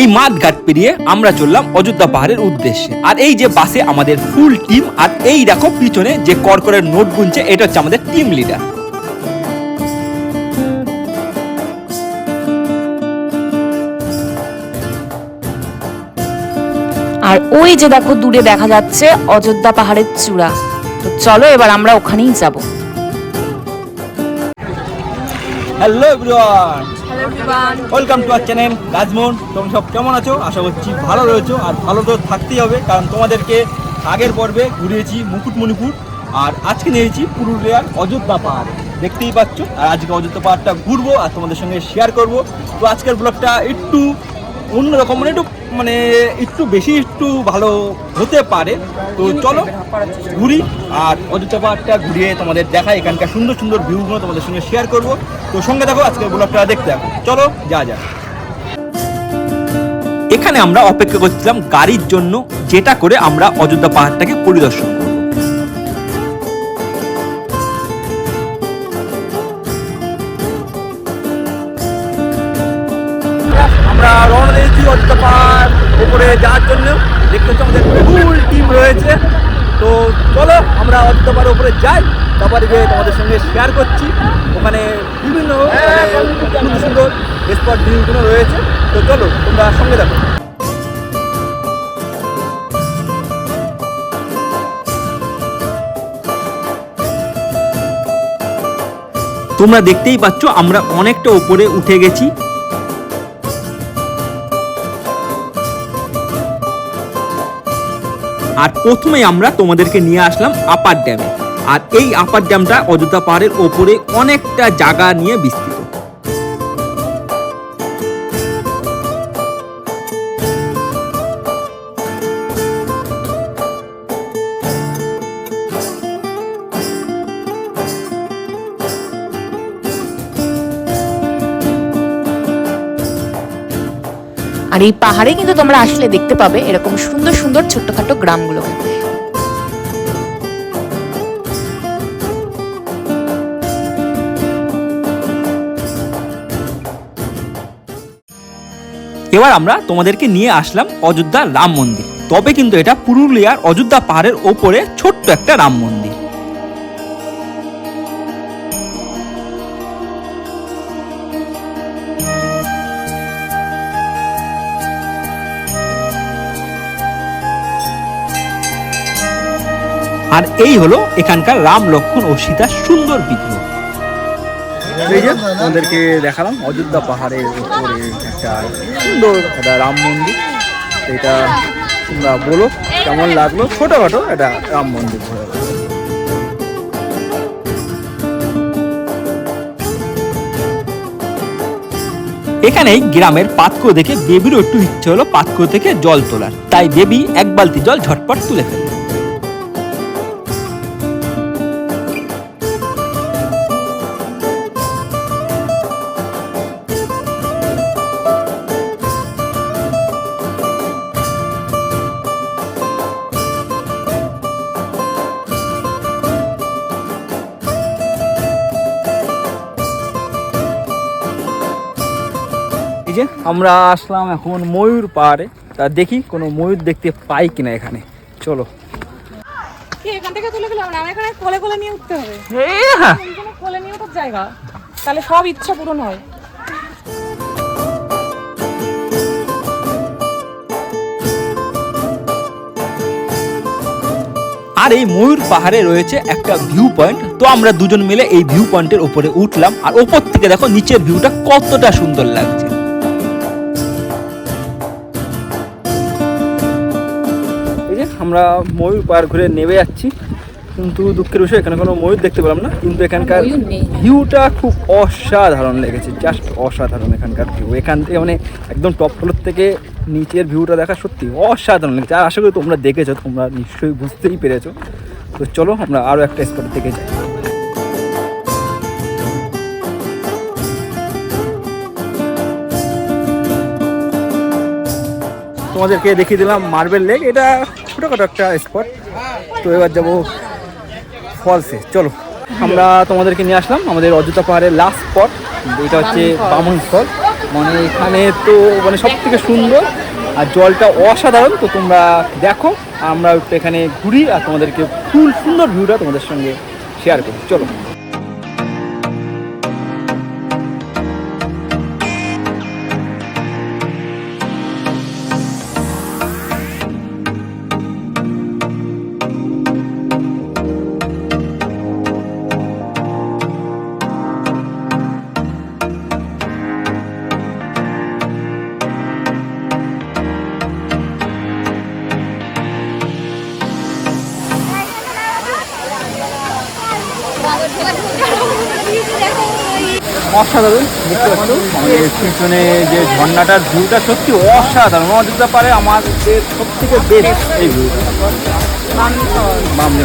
এই মাঠ ঘাট পেরিয়ে আমরা চললাম অযোধ্যা পাহাড়ের উদ্দেশ্যে। আর এই যে বাসে আমাদের ফুল টিম আর এই দেখো পিছনে যে করকরের নোট গুনছে, এটা হচ্ছে আমাদের টিম লিডার আর ওই যে দেখো দূরে দেখা যাচ্ছে অযোধ্যা পাহাড়ের চূড়া। তো চলো এবার আমরা ওখানেই যাব। Hello everyone welcome to our channel Rajmohan তোমরা সব কেমন আছো? আশা করছি ভালো রয়েছো আর ভালো তো থাকতেই হবে কারণ তোমাদেরকে আগের পর্বে ঘুরিয়েছি মুকুটমণিপুর আর আজকে নিয়েছি পুরুলিয়ার অযোধ্যা পাহাড়। দেখতেই পাচ্ছ আর আজকে অযোধ্যা পাহাড়টা ঘুরবো আর তোমাদের সঙ্গে শেয়ার করব। তো আজকের ব্লগটা একটু অন্যরকম মানে একটু মানে একটু বেশি একটু ভালো হতে পারে। তো চলো ঘুরি আর অযোধ্যা পাহাড়টা ঘুরিয়ে তোমাদের দেখা এখানকার সুন্দর সুন্দর ভিউগুলো তোমাদের সঙ্গে শেয়ার করব। তো সঙ্গে দেখো আজকে ব্লগটা দেখতে থাকো। চলো, যা যা। এখানে আমরা অপেক্ষা করছিলাম গাড়ির জন্য, যেটা করে আমরা অযোধ্যা পাহাড়টাকে পরিদর্শন আমরা রওনা দিয়েছি অযোধ্যা পাহাড়। উপরে যাওয়ার জন্য দেখতে হচ্ছে আমাদের ফুল টিম রয়েছে। তো চলো আমরা অযোধ্যা পাহাড়ের উপরে যাই। তারপরে গিয়ে তোমাদের সঙ্গে শেয়ার করছি। ওখানে বিভিন্ন মানে, সুন্দর সুন্দর স্পট ভিউগুলো রয়েছে। তো চলো তোমরা সঙ্গে দেখো তোমরা দেখতেই পাচ্ছ আমরা অনেকটা উপরে উঠে গেছি। আর প্রথমে আমরা তোমাদেরকে নিয়ে আসলাম আপার ড্যামে। আর এই আপার ড্যামটা অযোধ্যা পাহাড়ের ওপরে অনেকটা জায়গা নিয়ে বিস্তৃত। এই পাহাড়ে কিন্তু তোমরা আসলে দেখতে পাবে এরকম সুন্দর সুন্দর ছোট্টখাটো গ্রামগুলো। এবার আমরা তোমাদেরকে নিয়ে আসলাম অযোধ্যা রাম মন্দির। তবে কিন্তু এটা পুরুলিয়ার অযোধ্যা পাহাড়ের ওপরে ছোট্ট একটা রাম মন্দির। আর এই হলো এখানকার রাম লক্ষ্মণ ও সীতার সুন্দর বিগ্রহ। এই যে আমাদেরকে দেখালাম অযোধ্যা পাহাড়ের উপরে একটা সুন্দর একটা রাম মন্দির। এটা তোমরা বলো কেমন লাগল? ছোটখাটো একটা রাম মন্দির। ঘোরা এখানেই গ্রামের পাতকুয়ো দেখে বেবিরও একটু ইচ্ছে হলো পাতকুয়ো থেকে জল তোলার। তাই বেবি এক বালতি জল ঝটপট তুলে ফেলল আমরা আসলাম এখন ময়ূর পাহাড়ে। তা দেখি কোনো ময়ূর দেখতে পাই কিনা এখানে। চলো। এখান থেকে তুলে গেলাম না? এখানে কোলে কোলে নিয়ে উঠতে হবে। কোলে নিয়ে ওঠার জায়গা। তাহলে সব ইচ্ছা পূরণ হয়। আর এই ময়ূর পাহাড়ে রয়েছে একটা ভিউ পয়েন্ট তো আমরা দুজন মিলে এই ভিউ পয়েন্টের উপরে উঠলাম। আর ওপর থেকে দেখো নিচের ভিউটা কতটা সুন্দর লাগছে। আমরা ময়ূর পাহাড় ঘুরে নেমে যাচ্ছি। কিন্তু দুঃখের বিষয় এখানে কোনো ময়ূর দেখতে পেলাম না। কিন্তু এখানকার। ভিউটা খুব অসাধারণ লেগেছে জাস্ট অসাধারণ এখানকার ভিউ এখান থেকে মানে একদম টপ ফ্লোর থেকে নিচের ভিউটা দেখা সত্যি অসাধারণ লেগেছে। আর আশা করি তোমরা দেখেছ তোমরা নিশ্চয়ই বুঝতেই পেরেছ। তো চলো আমরা আরও একটা স্পট থেকে যাই। তোমাদেরকে দেখিয়ে দিলাম মার্বেল লেক এটা ছোটোখাটো একটা স্পট তো এবার যাব ফলসে চলো, আমরা তোমাদেরকে নিয়ে আসলাম আমাদের অযোধ্যা পাহাড়ের লাস্ট স্পট এটা হচ্ছে বামন ফল মানে এখানে তো মানে সব থেকে সুন্দর আর জলটা অসাধারণ। তো তোমরা দেখো, আমরা এখানে ঘুরি আর তোমাদেরকে ফুল সুন্দর ভিউটা তোমাদের সঙ্গে শেয়ার করি। চলো। অসাধারণ, দেখতে পাচ্ছ? আমাদের পিছনে যে ঝর্ণাটার ভিউটা সত্যি অসাধারণ। অযোধ্যা পারে আমাদের সব থেকে বেস্ট এই ভিউটা। বামনি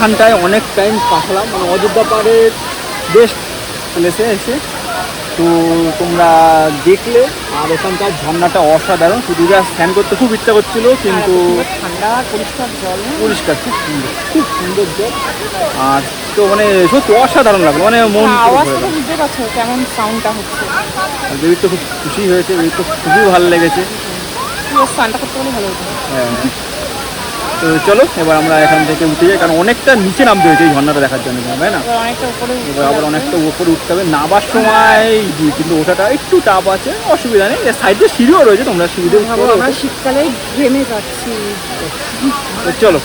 এখানটায় অনেক টাইম কাটালাম। মানে অযোধ্যা পাহাড়ের বেস্ট প্লেসে এসে। তো তোমরা দেখলে আর এখানকার ঝর্ণাটা অসাধারণ। শুধু যা স্নান করতে খুব ইচ্ছা করছিল কিন্তু ঠান্ডা পরিষ্কার জল পরিষ্কার খুব সুন্দর খুব সুন্দর জল। আর তো মানে সত্যি অসাধারণ লাগল মানে মন গেল। বুঝতে পারছ কেমন সাউন্ডটা হচ্ছে। আর বেবির তো খুব খুশি হয়েছে বেবির তো খুবই ভালো লেগেছে। স্নানটা করতে ভালো হ্যাঁ। তো চলো এবার আমরা এখান থেকে উঠে যাই কারণ অনেকটা নিচে নামতে হয়েছে এই ঝর্ণাটা দেখার জন্য তাই না? এবার অনেকটা উপরে এবার আবার অনেকটা উপরে উঠতে হবে নামার সময় কিন্তু ওঠাটা একটু টাপ আছে অসুবিধা নেই। সাইডে সিঁড়িও রয়েছে তোমরা সিঁড়িতে। শীতকালে ঘেমে যাচ্ছি। চলো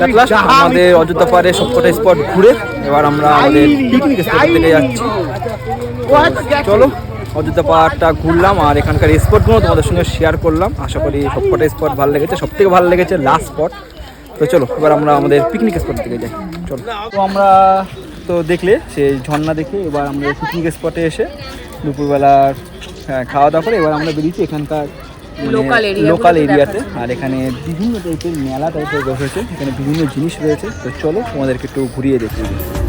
আমাদের অযোধ্যা পাহাড়ে সবকটা স্পট ঘুরে এবার আমরা আমাদের পিকনিক স্পট থেকে যাচ্ছি। চলো অযোধ্যা পাহাড়টা ঘুরলাম আর এখানকার স্পটগুলো তোমাদের সঙ্গে শেয়ার করলাম। আশা করি সবকটা স্পট ভালো লেগেছে সব থেকে ভালো লেগেছে লাস্ট স্পট তো চলো এবার আমরা আমাদের পিকনিক স্পট থেকে যাই। চলো। তো আমরা তো দেখলে সেই ঝর্ণা দেখে এবার আমরা পিকনিক স্পটে এসে দুপুরবেলার হ্যাঁ, খাওয়া দাওয়া করে এবার আমরা বেরিয়েছি এখানকার লোকাল গুলোতে এরিয়াতে আর এখানে বিভিন্ন টাইপের মেলা টাইপের বসেছে। এখানে বিভিন্ন জিনিস রয়েছে। তো চলো তোমাদেরকে একটু ঘুরিয়ে দেখিয়ে দিই।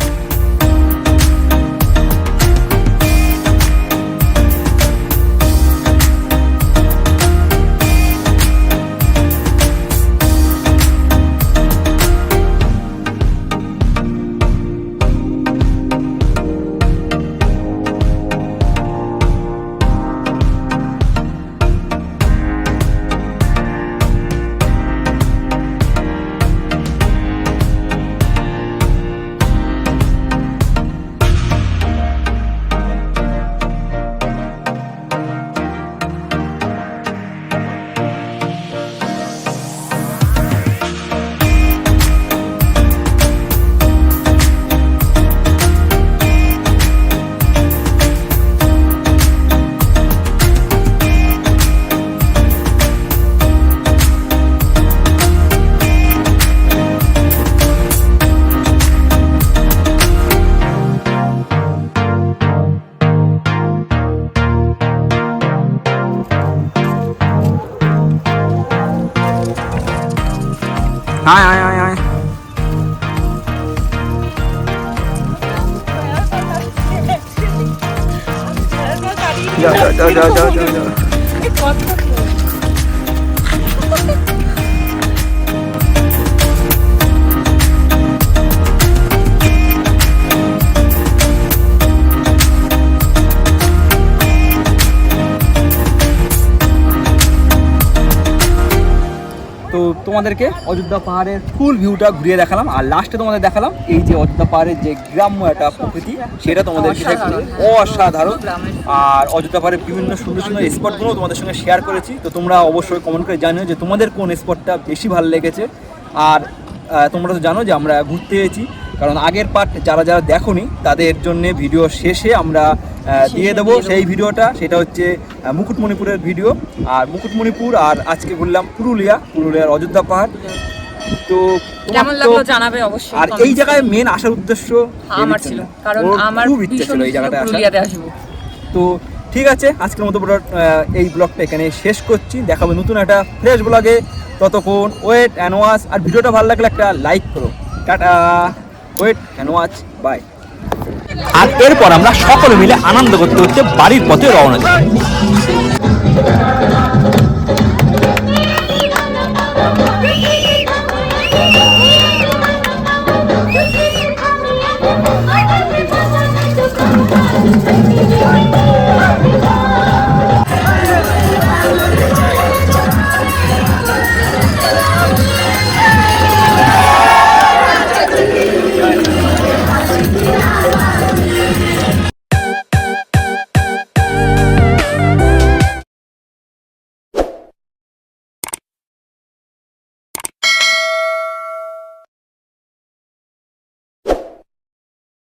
যাও যাও যাও যাও যাও যাও তোমাদেরকে অযোধ্যা পাহাড়ের ফুল ভিউটা ঘুরিয়ে দেখালাম। আর লাস্টে তোমাদের দেখালাম এই যে অযোধ্যা পাহাড়ের যে গ্রাম্য একটা প্রকৃতি সেটা তোমাদের অসাধারণ। আর অযোধ্যা পাহাড়ের বিভিন্ন সুন্দর সুন্দর স্পটগুলো তোমাদের সঙ্গে শেয়ার করেছি। তো তোমরা অবশ্যই কমেন্ট করে জানিও যে তোমাদের কোন স্পটটা বেশি ভালো লেগেছে। আর তোমরা তো জানো যে আমরা ঘুরতে এসেছি। কারণ আগের পার্ট যারা যারা দেখোনি তাদের জন্য ভিডিও শেষে আমরা দিয়ে দেবো সেই ভিডিওটা সেটা হচ্ছে মুকুটমণিপুরের ভিডিও আর মুকুটমণিপুর আর আজকে ঘুরলাম পুরুলিয়া পুরুলিয়ার অযোধ্যা পাহাড়। তো কেমন লাগল জানাবে অবশ্যই আর এই জায়গায় মেন আসার উদ্দেশ্য আমার ছিল। কারণ আমার খুব ইচ্ছা ছিল এই জায়গাটা পুরুলিয়াতে আসব। তো ঠিক আছে আজকের মতো এই ব্লগটা এখানে শেষ করছি। দেখাবো নতুন একটা ফ্রেশ ব্লগে ততক্ষণ ওয়েট অ্যান্ড ওয়াচ আর ভিডিওটা ভালো লাগলে একটা লাইক করো। Tata! Wait can watch bye আর এরপর আমরা সকলে মিলে আনন্দ করতে করতে বাড়ির পথে রওনা দিই।